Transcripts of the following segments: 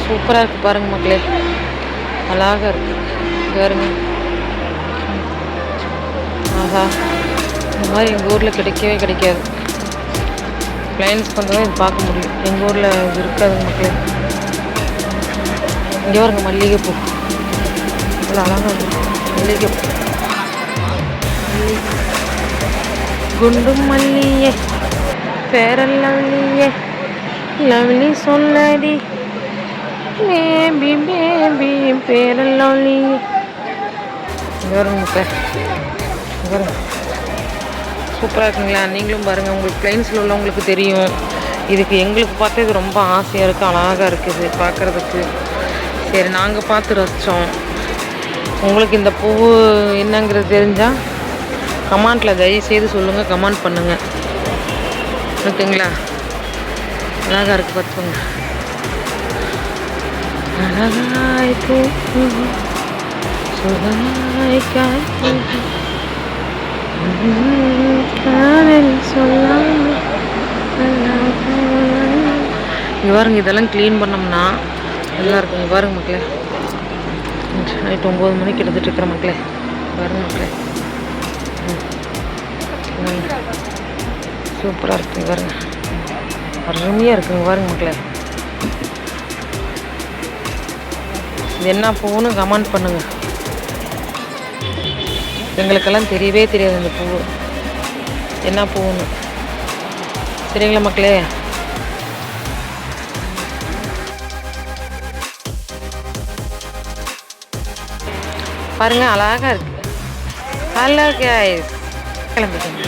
சூப்பராக இருக்குது பாருங்க மக்களே. அழகாக இருக்கு. பாருங்க. ஆஹா. இந்த மாதிரி எங்கள் ஊரில் கிடைக்கவே கிடைக்காது. கிளைண்ட்ஸ் பண்ணுறதும் இது பார்க்க முடியும் எங்கள் ஊரில் இது இருக்காதுங்க மக்களே இங்கே பாருங்க மல்லிகைப்பூ. இவ்வளோ அழகாக இருக்கும் மல்லிகைப்பூ. மல்லிகை. குண்டு மல்லியே பேரல்லவியே லவ்லி சொல்லடி பேபி பேபி பேரல்லி பாருங்க வருங்க இங்கே பாருங்க. சூப்பராக இருக்குங்களா? நீங்களும் பாருங்கள் உங்களுக்கு பிளைன்ஸில் உள்ளவங்களுக்கு தெரியும். இதுக்கு எங்களுக்கு பார்த்து இது ரொம்ப ஆசையாக இருக்குது அழகாக இருக்குது பார்க்குறதுக்கு சரி நாங்கள் பார்த்து ரசித்தோம் உங்களுக்கு இந்த பூ என்னங்கிறது தெரிஞ்சால் கமெண்ட்டில் தயவு செய்து சொல்லுங்கள் கமெண்ட் பண்ணுங்கள் ஓகேங்களா? அழகாக இருக்குது பார்த்துக்கோங்க அழகாய் பூ சுகமாய் காய். பாருங்கள் பாருங்க இதெல்லாம் க்ளீன் பண்ணோம்னா நல்லா இருக்குங்க பாருங்க மக்களே. நைட் ஒம்பது மணிக்கு எடுத்துகிட்டு இருக்கிற மக்களே. பாருங்க மக்களே. சூப்பராக இருக்குங்க பாருங்க. அருமையாக இருக்குங்க பாருங்க மக்களே. இது என்ன பூன்னு கமெண்ட் பண்ணுங்க. எங்களுக்கெல்லாம் தெரியவே தெரியாது இந்த பூ. என்ன பூன்னு? சரிங்களா மக்களே? பாருங்க அழகா இருக்கு. ஹலோ கைஸ் கிளம்பிக்கோங்க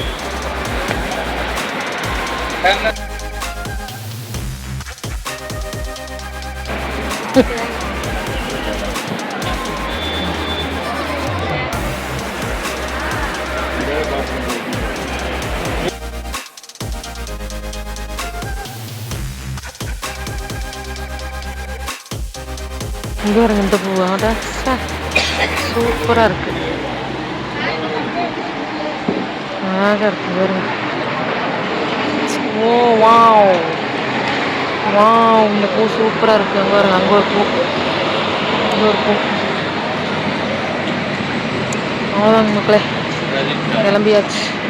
இங்கே வருங்க இந்த பூ அட சூப்பராக இருக்கு. அழகாக இருக்கு பாருங்க. ஓ வாவ். வாவ் இந்த பூ சூப்பராக இருக்கு அங்கே பாருங்க அங்கே ஒரு பூ. இங்கே ஒரு பூ. அவ்வளோதாங்க மக்களே. கிளம்பியாச்சு.